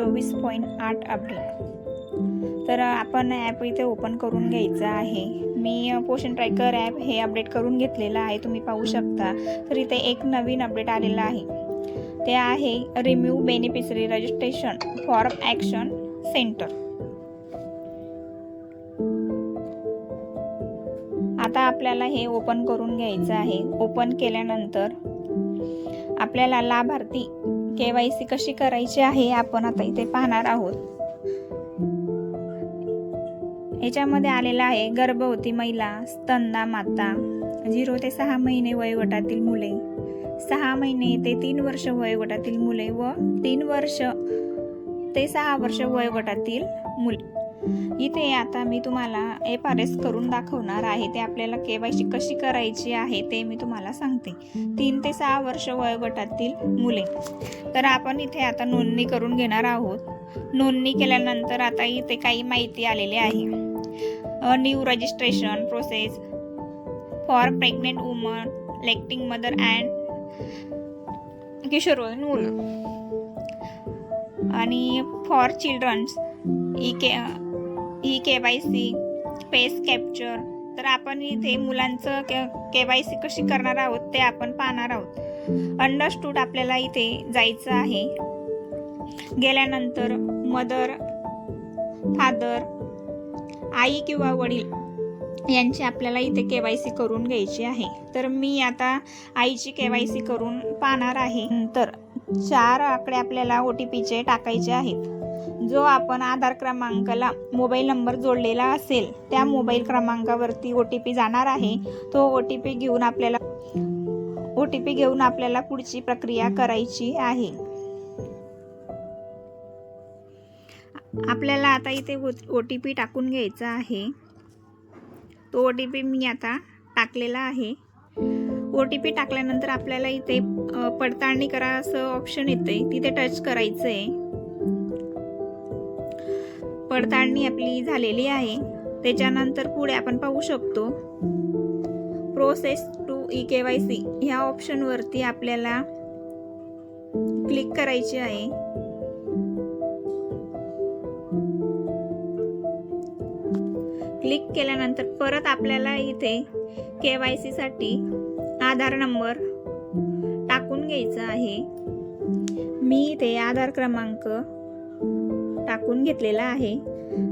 चोवीस पॉईंट आठ अपडेट तर आपण ॲप इथे ओपन करून घ्यायचं आहे. मी पोषण ट्रॅकर ॲप हे अपडेट करून घेतलेलं आहे. तुम्ही पाहू शकता. तर इथे एक नवीन अपडेट आलेलं आहे. ते आहे review beneficiary registration for action center आता आपल्याला हे ओपन करून घ्यायचं आहे. ओपन केल्यानंतर आपल्याला लाभार्थी के वाय सी कशी करायची आहे आपण आता इथे पाहणार आहोत. याच्यामध्ये आलेला आहे गर्भवती महिला स्तंदा माता झिरो ते सहा महिने वयोगटातील मुले सहा महिने ते तीन वर्ष वयोगटातील मुले व तीन वर्ष ते सहा वर्ष वयोगटातील मुले. इथे आता मी तुम्हाला एफ आर एस करून दाखवणार आहे. ते आपल्याला के वाय सी कशी करायची आहे ते मी तुम्हाला सांगते. तीन ते सहा वर्ष वयोगटातील मुले. तर आपण इथे आता नोंदणी करून घेणार आहोत. नोंदणी केल्यानंतर आता इथे काही माहिती आलेली आहे. New registration process for pregnant woman lactating mother and किशोरवयीन मुलं. आणि for childrens E K E K Y C face capture. तर आपण इथे मुलांचं के वाय सी कशी करणार आहोत ते आपण पाहणार आहोत. अंडरस्टूड आपल्याला इथे जायचं आहे. गेल्यानंतर मदर फादर आई किंवा वडील यांची आपल्याला इथे के वाय सी करून घ्यायची आहे. तर मी आता आईची के वाय सी करून पाहणार आहे. तर चार आकडे आपल्याला ओ टी पीचे टाकायचे आहेत. जो आपण आधार क्रमांकाला मोबाईल नंबर जोडलेला असेल त्या मोबाईल क्रमांकावरती ओ टी पी जाणार आहे. तो ओ टी पी घेऊन आपल्याला ओ टी पी घेऊन आपल्याला पुढची प्रक्रिया करायची आहे. आपल्याला आता इथे ओ टी पी टाकून घ्यायचा आहे. तो ओ टी पी मी आता टाकलेला आहे. ओ टी पी टाकल्यानंतर आपल्याला इथे पडताळणी करा असं ऑप्शन येते तिथे टच करायचं आहे पडताळणी आपली झालेली आहे. त्याच्यानंतर पुढे आपण पाहू शकतो. Process to E K Y C ह्या ऑप्शनवरती आपल्याला क्लिक करायचे आहे. क्लिक केल्यानंतर परत आपल्याला इथे के वाय सीसाठी आधार नंबर टाकून घ्यायचा आहे. मी इथे आधार क्रमांक टाकून घेतलेला आहे.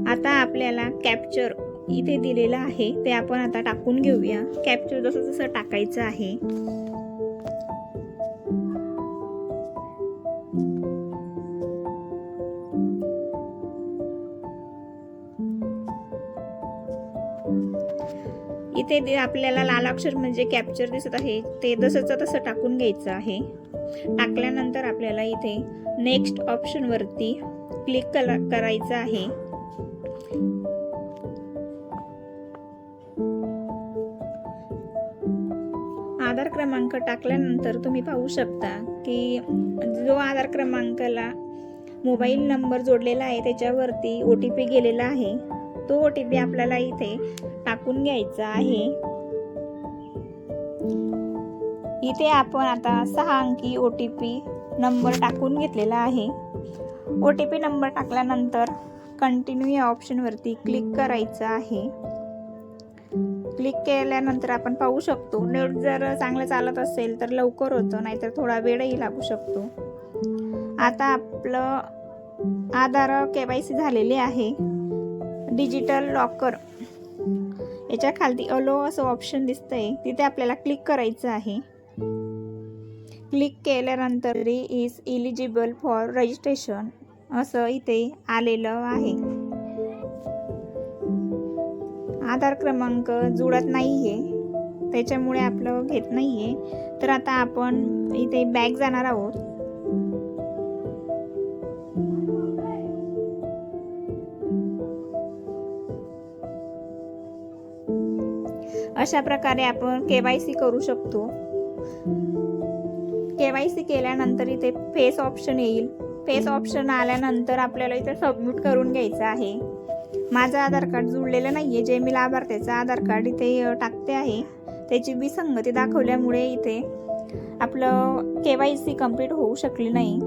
आता आपल्याला कॅप्चर इथे दिलेलं आहे. ते आपण आता टाकून घेऊया. कॅप्चर जसं जसं टाकायचं आहे. इथे आपल्याला लाल अक्षर म्हणजे कॅप्चर दिसत आहे. ते जसंच तसं टाकून घ्यायचं आहे. टाकल्यानंतर आपल्याला इथे नेक्स्ट ऑप्शनवरती क्लिक कला करायचं आहे. आधार क्रमांक टाकल्यानंतर तुम्ही पाहू शकता की जो आधार क्रमांकाला मोबाईल नंबर जोडलेला आहे त्याच्यावरती ओ टी पी गेलेला आहे. तो ओ टी पी आपल्याला इथे टाकून घ्यायचा आहे. इथे आपण आता सहा अंकी ओ टी पी नंबर टाकून घेतलेला आहे. ओ टी पी नंबर टाकल्यानंतर कंटिन्यू या ऑप्शनवरती क्लिक करायचं आहे. क्लिक केल्यानंतर आपण पाहू शकतो नेट जर चांगलं चालत असेल तर लवकर होतं नाहीतर थोडा वेळही लागू शकतो. आता आपलं आधार के वाय सी झालेले आहे. डिजिटल लॉकर याच्या खालती अलो असं ऑप्शन दिसतंय. तिथे आपल्याला क्लिक करायचं आहे. क्लिक केल्यानंतर इज इलिजिबल फॉर रजिस्ट्रेशन असं इथे आलेलं आहे. आधार क्रमांक जुळत नाही आहे त्याच्यामुळे आपलं घेत नाही आहे तर आता आपण इथे बॅग जाणार आहोत. अशा प्रकारे आपण के वाय सी करू शकतो. के वाय सी केल्यानंतर इथे फेस ऑप्शन येईल. फेस ऑप्शन आल्यानंतर आपल्याला इथे सबमिट करून घ्यायचं आहे. माझं आधार कार्ड जुळलेलं नाही आहे जे मी लाभार्थ्याचं आधार कार्ड इथे टाकते आहे त्याची विसंगती दाखवल्यामुळे इथे आपलं के वाय सी कंप्लीट होऊ शकली नाही.